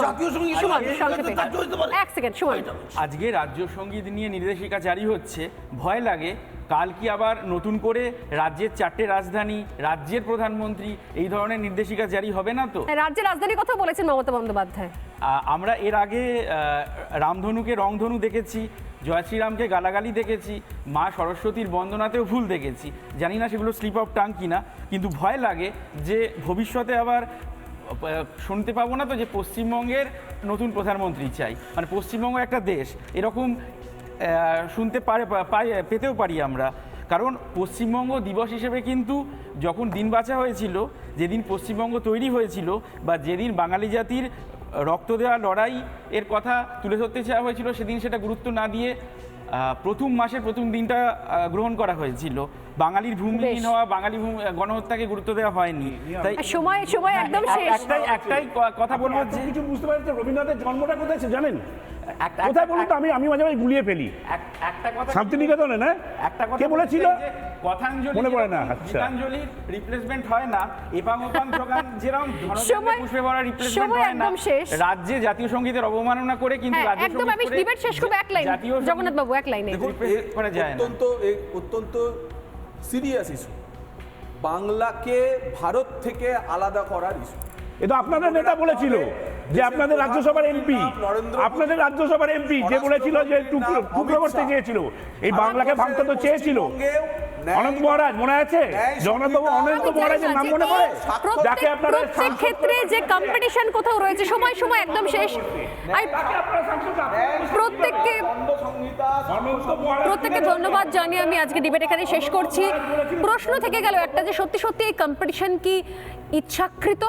সুমন জাতীয় সংগীত সুমন সংক্ষেপে রাজ্য হতে পারে। এক সেকেন্ড সুমন আজকে রাজ্য সংগীত নিয়ে নির্দেশিকা জারি হচ্ছে। ভয় লাগে কাল কি আবার নতুন করে রাজ্যের চারটে রাজধানী রাজ্যের প্রধানমন্ত্রী এই ধরনের নির্দেশিকা জারি হবে না তো? রাজ্যের রাজধানীর কথা বলেছেন মমতা বন্দ্যোপাধ্যায়। আমরা এর আগে রামধনুকে রংধনু দেখেছি জয় শ্রীরামকে গালাগালি দেখেছি মা সরস্বতীর বন্দনাতেও ভুল দেখেছি। জানি না সেগুলো স্লিপ অফ টাং কিনা কিন্তু ভয় লাগে যে ভবিষ্যতে আবার শুনতে পাবো না তো যে পশ্চিমবঙ্গের নতুন প্রধানমন্ত্রী চাই। মানে পশ্চিমবঙ্গ একটা দেশ, এরকম শুনতে পারে পেতেও পারি আমরা। কারণ পশ্চিমবঙ্গ দিবস হিসেবে কিন্তু যখন দিন বাঁচা হয়েছিল, যেদিন পশ্চিমবঙ্গ তৈরি হয়েছিল বা যেদিন বাঙালি জাতির রক্ত দেওয়া লড়াই এর কথা তুলে ধরতে চাওয়া হয়েছিল, সেদিন সেটা গুরুত্ব না দিয়ে প্রথম মাসের প্রথম দিনটা গ্রহণ করা হয়েছিল। বাঙালির ভূমিহীন। হওয়া বাঙালি ভূমি- গণহত্যাকে গুরুত্ব দেওয়া হয়নি। তাই সময় সময় একদম এক- শেষ। একটাই একটাই কথা বলব যে কিছু বুঝতে পারছেন রবীন্দ্রনাথের জন্মটা কোথায় জানেন? একটা- কোথায় বলুন তো আমি আমি মাঝে মাঝে গুলিয়ে ফেলি। শান্তিনিকেতনে না? একটা কথা কে বলেছিল? কথাঞ্জলি মনে পড়ে না, আচ্ছা। গীতাঞ্জলির রিপ্লেসমেন্ট হয় না এপাং ওপাং যোগান যেরকম ধনঞ্জয় পুষ্পে ভরা রিপ্লেসমেন্ট হয় না একদম শেষ। রাজ্যে জাতীয় সঙ্গীতের অবমাননা করে কিন্তু হ্যাঁ রাজ্য একদম আমি ডিবেট শেষ করব এক লাইন। জগন্নাথ বাবু এক লাইনে। করা যায় না। অত্যন্ত অত্যন্ত সিরিয়াস ইস্যু বাংলাকে ভারত থেকে আলাদা করার ইস্যু এ তো আপনাদের নেতা বলেছিল। যে আপনাদের রাজ্যসভার এমপি আপনাদের রাজ্যসভার এমপি যে বলেছিল যে টুকরো করতে চেয়েছিল এই বাংলাকে ভাঙতে তো চেয়েছিল। অনন্ত মহারাজ মনে আছে? জগন্নাথবাবু অনন্ত মহারাজের নাম মনে পড়ে? যাকে আপনারা প্রত্যেক ক্ষেত্রে যে কম্পিটিশন কোথাও রয়েছে সময় সময় একদম শেষ। প্রত্যেককে প্রত্যেককে ধন্যবাদ জানিয়ে আমি আজকে ডিবেট এখানে শেষ করছি। প্রশ্ন থেকে গেল একটা যে সত্যি সত্যি এই কম্পিটিশন কি ইচ্ছাকৃত?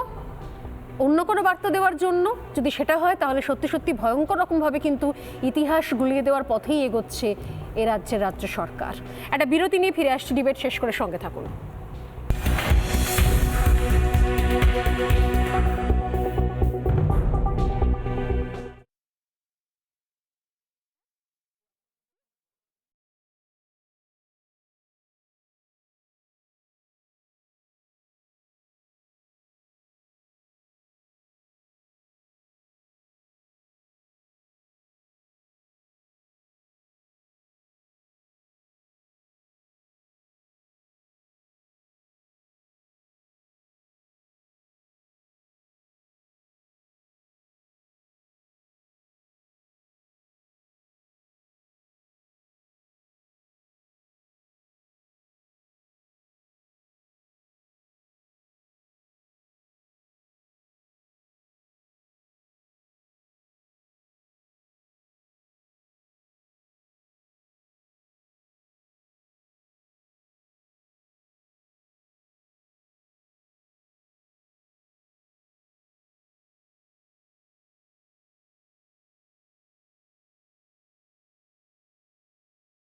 অন্য কোনো বার্তা দেওয়ার জন্য যদি সেটা হয়, তাহলে সত্যি সত্যি ভয়ঙ্কর রকমভাবে কিন্তু ইতিহাস গুলিয়ে দেওয়ার পথেই এগোচ্ছে এ রাজ্যের রাজ্য সরকার। একটা বিরতি নিয়ে ফিরে আসছি, ডিবেট শেষ করে সঙ্গে থাকুন।